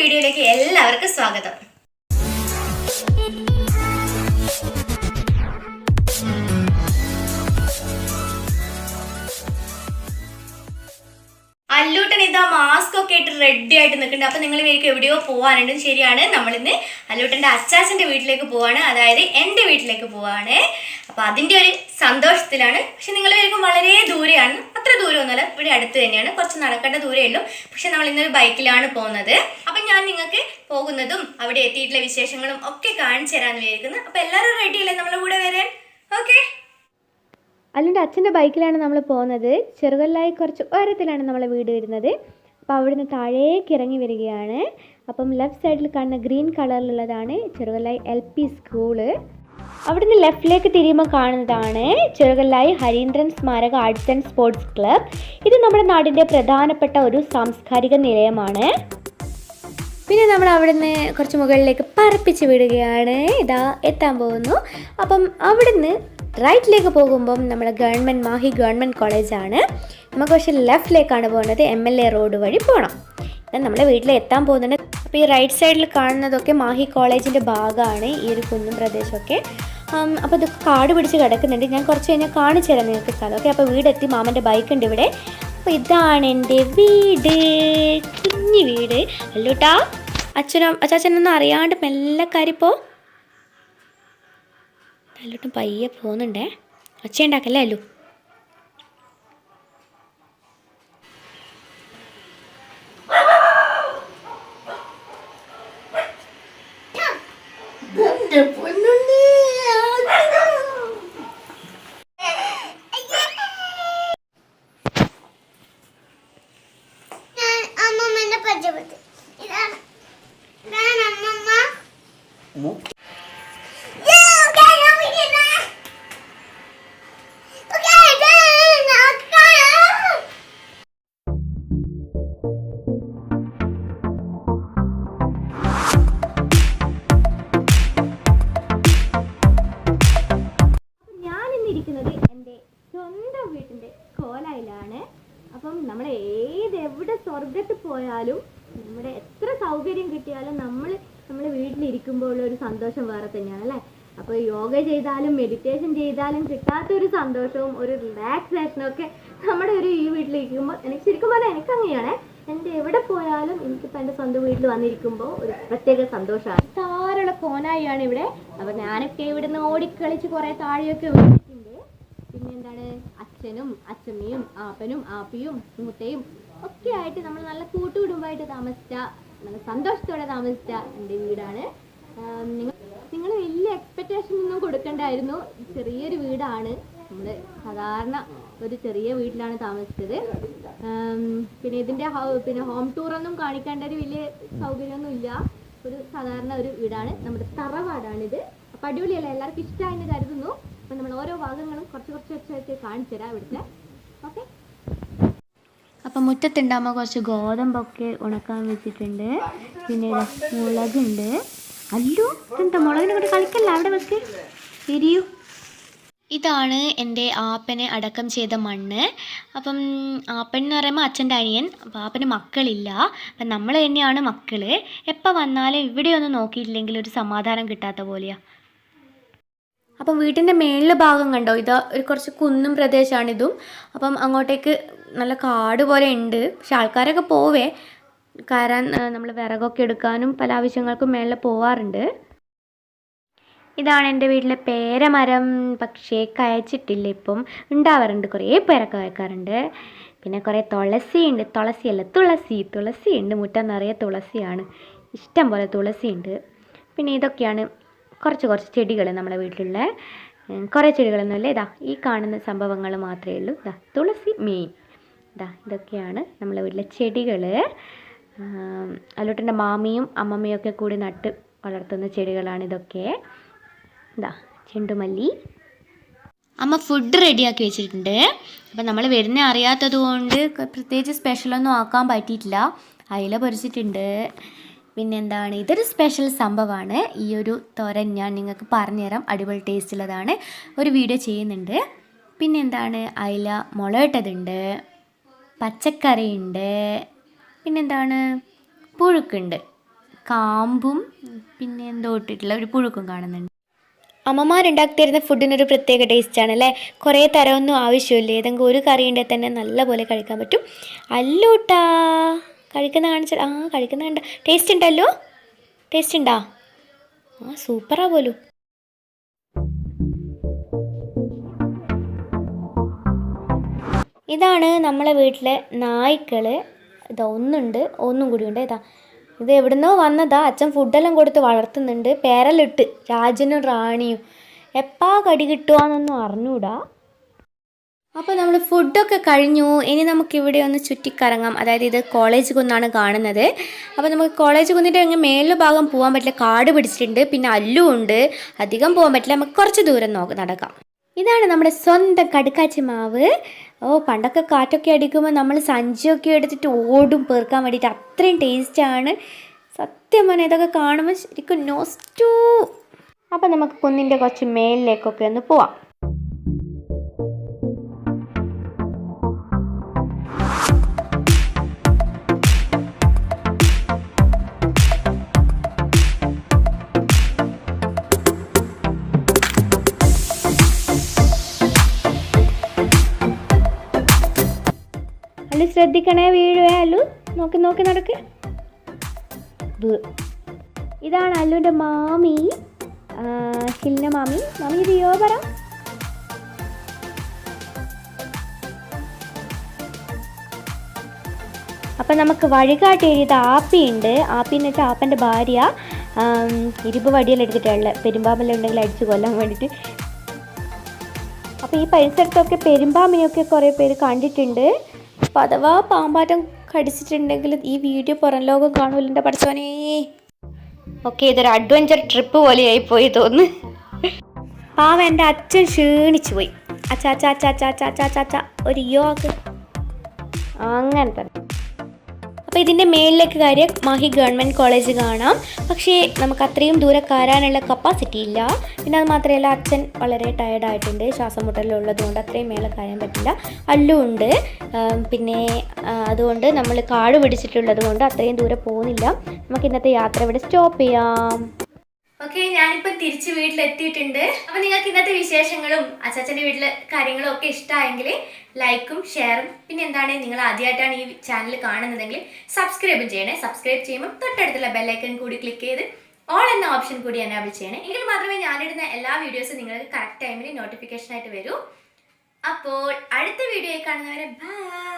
വീഡിയോയിലേക്ക് എല്ലാവർക്കും സ്വാഗതം. അല്ലൂട്ടൻ ഇതാ മാസ്ക് ഒക്കെ ഇട്ട് റെഡി ആയിട്ട് നിൽക്കുന്നുണ്ട്. അപ്പൊ നിങ്ങൾ ഇവർക്ക് എവിടെയോ പോകാനുണ്ട് ശരിയാണ് നമ്മളിന്ന് അല്ലൂട്ടന്റെ അച്ചാച്ചന്റെ വീട്ടിലേക്ക് പോവാണ്. അതായത് എന്റെ വീട്ടിലേക്ക് പോവാണ്. അപ്പൊ അതിന്റെ ഒരു സന്തോഷത്തിലാണ്. പക്ഷെ നിങ്ങൾ വരുമ്പോൾ വളരെ ദൂരെയാണ്. അത്ര ദൂരമൊന്നുമല്ല. ഇവിടെ അടുത്ത് തന്നെയാണ്. കുറച്ച് നടക്കേണ്ട ദൂരമേ ഉള്ളൂ. പക്ഷെ നമ്മൾ ഇന്നൊരു ബൈക്കിലാണ് പോകുന്നത്. അപ്പൊ ഞാൻ നിങ്ങൾക്ക് പോകുന്നതും അവിടെ എത്തിയിട്ടുള്ള വിശേഷങ്ങളും ഒക്കെ കാണിച്ചു തരാമെന്ന് വിചാരിക്കുന്നു. അപ്പൊ എല്ലാവരും റെഡി അല്ലേ നമ്മളെ കൂടെ വരാൻ? ഓക്കെ അല്ലെങ്കിൽ അച്ഛന്റെ ബൈക്കിലാണ് നമ്മൾ പോകുന്നത്. ചെറുകല്ലായി കുറച്ച് ഉയരത്തിലാണ് നമ്മളെ വീട് വരുന്നത്. അപ്പോൾ അവിടുന്ന് താഴേക്ക് ഇറങ്ങി വരികയാണ്. അപ്പം ലെഫ്റ്റ് സൈഡിൽ കാണുന്ന ഗ്രീൻ കളറിലുള്ളതാണ് ചെറുകല്ലായി എൽ പി സ്കൂൾ അവിടുന്ന് ലെഫ്റ്റിലേക്ക് തിരിയുമ്പോൾ കാണുന്നതാണ് ചെറുകല്ലായി ഹരീന്ദ്രൻ സ്മാരക ആർട്സ് ആൻഡ് സ്പോർട്സ് ക്ലബ് ഇത് നമ്മുടെ നാടിന്റെ പ്രധാനപ്പെട്ട ഒരു സാംസ്കാരിക നിലയമാണ്. പിന്നെ നമ്മൾ അവിടുന്ന് കുറച്ച് മുകളിലേക്ക് പറപ്പിച്ച് വിടുകയാണ്. ഇതാ എത്താൻ പോകുന്നു. അപ്പം അവിടുന്ന് റൈറ്റിലേക്ക് പോകുമ്പം നമ്മുടെ ഗവൺമെന്റ് മാഹി ഗവൺമെന്റ് കോളേജാണ് നമുക്ക് പക്ഷേ ലെഫ്റ്റിലേക്കാണ് പോകുന്നത് എം എൽ എ റോഡ് വഴി പോകണം നമ്മളെ എത്താൻ പോകുന്നുണ്ട്. അപ്പോൾ ഈ റൈറ്റ് സൈഡിൽ കാണുന്നതൊക്കെ മാഹി കോളേജിന്റെ ഭാഗമാണ് ഈ ഒരു കുന്നും പ്രദേശമൊക്കെ. അപ്പോൾ ഇതൊക്കെ കാട് പിടിച്ച് കിടക്കുന്നുണ്ട്. ഞാൻ കുറച്ച് കഴിഞ്ഞാൽ കാണിച്ചു തരാം നിങ്ങൾക്ക് സ്ഥലം ഓക്കെ അപ്പോൾ വീടെത്തി. മാമന്റെ ബൈക്ക് ഉണ്ട് ഇവിടെ. അപ്പോൾ ഇതാണ് എന്റെ വീട്. കുഞ്ഞു വീട്. അല്ലൂട്ടാ അച്ഛനും അച്ചാച്ചനൊന്നും അറിയാണ്ട് മെല്ലെ കാര്യപ്പോ അല്ലൂട്ടും പയ്യെ പോകുന്നുണ്ടേ ഒച്ച ഉണ്ടാക്കല്ലേ അല്ലു? കോലായിലാണ്. അപ്പം നമ്മൾ ഏത് എവിടെ സ്വർഗത്ത് പോയാലും നമ്മുടെ എത്ര സൗകര്യം കിട്ടിയാലും നമ്മൾ നമ്മുടെ വീട്ടിലിരിക്കുമ്പോൾ ഉള്ള ഒരു സന്തോഷം വേറെ തന്നെയാണ് അല്ലേ? അപ്പോൾ യോഗ ചെയ്താലും മെഡിറ്റേഷൻ ചെയ്താലും കിട്ടാത്ത ഒരു സന്തോഷവും ഒരു റിലാക്സേഷനും ഒക്കെ നമ്മുടെ ഒരു ഈ വീട്ടിലിരിക്കുമ്പോൾ എനിക്ക് ശരിക്കും പറഞ്ഞാൽ എനിക്ക് അങ്ങനെയാണ്. എന്റെ എവിടെ പോയാലും എനിക്കിപ്പോൾ എന്റെ സ്വന്തം വീട്ടിൽ വന്നിരിക്കുമ്പോൾ ഒരു പ്രത്യേക സന്തോഷമാണ്. താരുള്ള കോനായിയാണ് ഇവിടെ. അപ്പോൾ ഞാനൊക്കെ ഇവിടുന്ന് ഓടിക്കളിച്ച് കുറേ താഴെയൊക്കെ വീണിട്ടുണ്ട്. പിന്നെ എന്താണ്? അച്ഛനും അച്ഛമ്മയും ആപ്പനും ആപ്പിയും മൂത്തയും ഒക്കെ ആയിട്ട് നമ്മൾ നല്ല കൂട്ടുകുടുംബമായിട്ട് താമസിച്ച നല്ല സന്തോഷത്തോടെ താമസിച്ച എന്റെ വീടാണ്. നിങ്ങൾ നിങ്ങൾ വലിയ എക്സ്പെക്റ്റേഷൻ ഒന്നും കൊടുക്കണ്ടായിരുന്നു. ചെറിയൊരു വീടാണ്. നമ്മൾ സാധാരണ ഒരു ചെറിയ വീട്ടിലാണ് താമസിച്ചത്. പിന്നെ ഇതിന്റെ പിന്നെ ഹോം ടൂറൊന്നും കാണിക്കേണ്ട ഒരു വലിയ സൗകര്യമൊന്നും ഇല്ല ഒരു സാധാരണ ഒരു വീടാണ്. നമ്മുടെ തറവാടാണിത്. അപ്പം അടിപൊളിയല്ല? എല്ലാവർക്കും ഇഷ്ടമായെന്ന് കരുതുന്നു. അപ്പം നമ്മൾ ഓരോ ഭാഗങ്ങളും കുറച്ച് കുറച്ച് വെച്ചൊക്കെ കാണിച്ചു തരാം ഇവിടുത്തെ അപ്പം മുറ്റത്തുണ്ടാകുമ്പോൾ കുറച്ച് ഗോതമ്പൊക്കെ ഉണക്കാൻ വെച്ചിട്ടുണ്ട്. പിന്നെ മുളകുണ്ട്. അല്ലോ എന്താ മുളകിനെ കൊണ്ട് കളിക്കല്ല അവിടെ വെക്ക്. എരിയൂ. ഇതാണ് എന്റെ ആപ്പനെ അടക്കം ചെയ്ത മണ്ണ്. അപ്പം ആപ്പൻ എന്ന് പറയുമ്പോൾ അച്ഛന്റെ അനിയൻ അപ്പം ആപ്പന് മക്കളില്ല. അപ്പം നമ്മൾ തന്നെയാണ് മക്കൾ എപ്പോൾ വന്നാലും ഇവിടെയൊന്നും നോക്കിയിട്ടില്ലെങ്കിൽ ഒരു സമാധാനം കിട്ടാത്ത പോലെയാണ് അപ്പം വീട്ടിന്റെ മേളിലെ ഭാഗം കണ്ടോ? ഇത് ഒരു കുറച്ച് കുന്നും പ്രദേശമാണിതും അപ്പം അങ്ങോട്ടേക്ക് നല്ല കാട് പോലെ ഉണ്ട്. പക്ഷെ ആൾക്കാരൊക്കെ പോവേ. കയറാൻ നമ്മൾ വിറകൊക്കെ എടുക്കാനും പല ആവശ്യങ്ങൾക്കും മേളിൽ പോവാറുണ്ട്. ഇതാണ് എന്റെ വീട്ടിലെ പേരമരം. പക്ഷേ കയച്ചിട്ടില്ല ഇപ്പം. ഉണ്ടാവാറുണ്ട്. കുറേ പേരൊക്കെ വയ്ക്കാറുണ്ട് പിന്നെ കുറേ തുളസി ഉണ്ട് തുളസിയല്ല തുളസി തുളസി ഉണ്ട് മുറ്റം നിറയെ തുളസിയാണ്. ഇഷ്ടം പോലെ തുളസി ഉണ്ട് പിന്നെ ഇതൊക്കെയാണ് കുറച്ച് കുറച്ച് ചെടികൾ നമ്മുടെ വീട്ടിലുള്ള കുറേ ചെടികളൊന്നുമില്ല ഇതാ ഈ കാണുന്ന സംഭവങ്ങൾ മാത്രമേ ഉള്ളൂ. ഇതാ തുളസി മെയിൻ ഇതാ ഇതൊക്കെയാണ് നമ്മളെ വീട്ടിലെ ചെടികൾ അല്ലോട്ടന്റെ മാമിയും അമ്മമ്മയും ഒക്കെ കൂടി നട്ട് വളർത്തുന്ന ചെടികളാണ് ഇതൊക്കെ. ഇതാ ചെണ്ടുമല്ലി. അമ്മ ഫുഡ് റെഡിയാക്കി വെച്ചിട്ടുണ്ട്. അപ്പം നമ്മൾ വരുന്ന അറിയാത്തത് കൊണ്ട് പ്രത്യേകിച്ച് സ്പെഷ്യലൊന്നും ആക്കാൻ പറ്റിയിട്ടില്ല. അയില പൊരിച്ചിട്ടുണ്ട്. പിന്നെ എന്താണ് ഇതൊരു സ്പെഷ്യൽ സംഭവമാണ്. ഈ ഒരു തോരൻ ഞാൻ നിങ്ങൾക്ക് പറഞ്ഞുതരാം. അടിപൊളി ടേസ്റ്റുള്ളതാണ് ഒരു വീഡിയോ ചെയ്യുന്നുണ്ട്. പിന്നെ എന്താണ് അയില മുളയിട്ടതുണ്ട്. പച്ചക്കറിയുണ്ട്. പിന്നെന്താണ്? പുഴുക്കുണ്ട്. കാമ്പും പിന്നെ എന്തോ ഇട്ടിട്ടുള്ള ഒരു പുഴുക്കും കാണുന്നുണ്ട്. അമ്മമാരുണ്ടാക്കി തരുന്ന ഫുഡിനൊരു പ്രത്യേക ടേസ്റ്റാണ് അല്ലേ? കുറേ തരമൊന്നും ആവശ്യമില്ല. ഏതെങ്കിലും ഒരു കറി ഉണ്ടെങ്കിൽ തന്നെ നല്ലപോലെ കഴിക്കാൻ പറ്റും. അല്ലൂട്ടാ. കഴിക്കുന്ന കാണിച്ചാൽ ആ കഴിക്കുന്ന കണ്ട ടേസ്റ്റ് ഉണ്ടല്ലോ? ടേസ്റ്റ് ഉണ്ടോ? ആ സൂപ്പറാ പോലും. ഇതാണ് നമ്മളെ വീട്ടിലെ നായ്ക്കൾ ഇതാ ഒന്നുണ്ട് ഒന്നും ഉണ്ട്. ഇതാ ഇത് എവിടുന്നോ വന്നതാ. അച്ഛൻ ഫുഡെല്ലാം കൊടുത്ത് വളർത്തുന്നുണ്ട്. പേരലിട്ട് രാജനും റാണിയും. എപ്പാ കടി കിട്ടുക എന്നൊന്നും അറിഞ്ഞൂടാ. അപ്പോൾ നമ്മൾ ഫുഡൊക്കെ കഴിഞ്ഞു. ഇനി നമുക്കിവിടെ ഒന്ന് ചുറ്റിക്കറങ്ങാം. അതായത് ഇത് കോളേജ് കുന്നാണ് കാണുന്നത്. അപ്പോൾ നമുക്ക് കോളേജ് കുന്നിന്റെ അങ്ങ് മേലെ ഭാഗം പോകാൻ പറ്റില്ല. കാട് പിടിച്ചിട്ടുണ്ട്. പിന്നെ അല്ലും ഉണ്ട്. അധികം പോകാൻ പറ്റില്ല. നമുക്ക് കുറച്ച് ദൂരം നോക്ക് നടക്കാം. ഇതാണ് നമ്മുടെ സ്വന്തം കടുക്കാച്ചി മാവ്. ഓ പണ്ടൊക്കെ കാറ്റൊക്കെ അടിക്കുമ്പോൾ നമ്മൾ സഞ്ചിയൊക്കെ എടുത്തിട്ട് ഓടും പേർക്കാൻ വേണ്ടിയിട്ട് അത്രയും ടേസ്റ്റാണ് സത്യം പറഞ്ഞാൽ ഇതൊക്കെ കാണുമ്പോൾ ശരിക്കും നോസ്റ്റു അപ്പോൾ നമുക്ക് കുന്നിന്റെ കുറച്ച് മേലിലേക്കൊക്കെ ഒന്ന് പോവാം. ശ്രദ്ധിക്കണേ വീഴുവേ അല്ലു? നോക്കി നോക്കി നടക്ക്. ഇതാണ് അല്ലുവിന്റെ മാമി. ആ, മാമി. മാമി ഇത് യോ പറ. അപ്പം നമുക്ക് വഴികാട്ടി എഴുതിയത് ആപ്പിയുണ്ട്. ആപ്പി എന്ന് വെച്ചാൽ ആപ്പന്റെ ഭാര്യ. ഇരുമ്പ് വടിയെല്ലാം എടുത്തിട്ടുള്ള പെരുമ്പാമ്പെല്ലാം ഉണ്ടെങ്കിൽ അടിച്ചു കൊല്ലാൻ വേണ്ടിയിട്ട്. അപ്പോൾ ഈ പരിസരത്തൊക്കെ പെരുമ്പാമ്പിനെയൊക്കെ കുറേ പേര് കണ്ടിട്ടുണ്ട്. അപ്പോൾ അഥവാ പാമ്പാറ്റം കടിച്ചിട്ടുണ്ടെങ്കിൽ ഈ വീഡിയോ പുറം ലോകം കാണുമല്ലോ പഠിച്ചവനേ ഓക്കെ ഇതൊരു അഡ്വഞ്ചർ ട്രിപ്പ് പോലെയായി പോയി തോന്നുന്നു. പാവ എന്റെ അച്ഛൻ ക്ഷീണിച്ചു പോയി. അച്ഛാ അച്ഛാ അച്ഛാ അച്ഛാ അച്ഛാ അച്ഛാ ഒരു യോഗ. അങ്ങനെ തന്നെ. അപ്പോൾ ഇതിന്റെ മേളിലേക്ക് കയറിയ മാഹി ഗവൺമെന്റ് കോളേജ് കാണാം. പക്ഷേ നമുക്ക് അത്രയും ദൂരെ കയറാനുള്ള കപ്പാസിറ്റി ഇല്ല. പിന്നെ അത് മാത്രമല്ല അച്ഛൻ വളരെ ടയർഡായിട്ടുണ്ട് ശ്വാസം മുട്ടലുള്ളത് കൊണ്ട് അത്രയും മേലെ കയറാൻ പറ്റില്ല. അല്ലും ഉണ്ട്. പിന്നെ അതുകൊണ്ട് നമ്മൾ കാട് പിടിച്ചിട്ടുള്ളത് കൊണ്ട് അത്രയും ദൂരെ പോകുന്നില്ല. നമുക്ക് ഇന്നത്തെ യാത്ര ഇവിടെ സ്റ്റോപ്പ് ചെയ്യാം. ഓക്കെ ഞാനിപ്പോൾ തിരിച്ച് വീട്ടിലെത്തിയിട്ടുണ്ട്. അപ്പോൾ നിങ്ങൾക്ക് ഇന്നത്തെ വിശേഷങ്ങളും അച്ചാച്ചന്റെ വീട്ടിലെ കാര്യങ്ങളും ഒക്കെ ഇഷ്ടമായെങ്കിൽ ലൈക്കും ഷെയറും പിന്നെ എന്താണ് നിങ്ങൾ ആദ്യമായിട്ടാണ് ഈ ചാനൽ കാണുന്നതെങ്കിൽ സബ്സ്ക്രൈബും ചെയ്യണേ. സബ്സ്ക്രൈബ് ചെയ്യുമ്പോൾ തൊട്ടടുത്തുള്ള ബെല്ലൈക്കൺ കൂടി ക്ലിക്ക് ചെയ്ത് ഓൾ എന്ന ഓപ്ഷൻ കൂടി എനാബിൾ ചെയ്യണേ. എങ്കിൽ മാത്രമേ ഞാനിടുന്ന എല്ലാ വീഡിയോസും നിങ്ങൾക്ക് കറക്റ്റ് ടൈമിൽ നോട്ടിഫിക്കേഷൻ ആയിട്ട് വരൂ. അപ്പോൾ അടുത്ത വീഡിയോയിൽ കാണുന്നവരെ ബൈ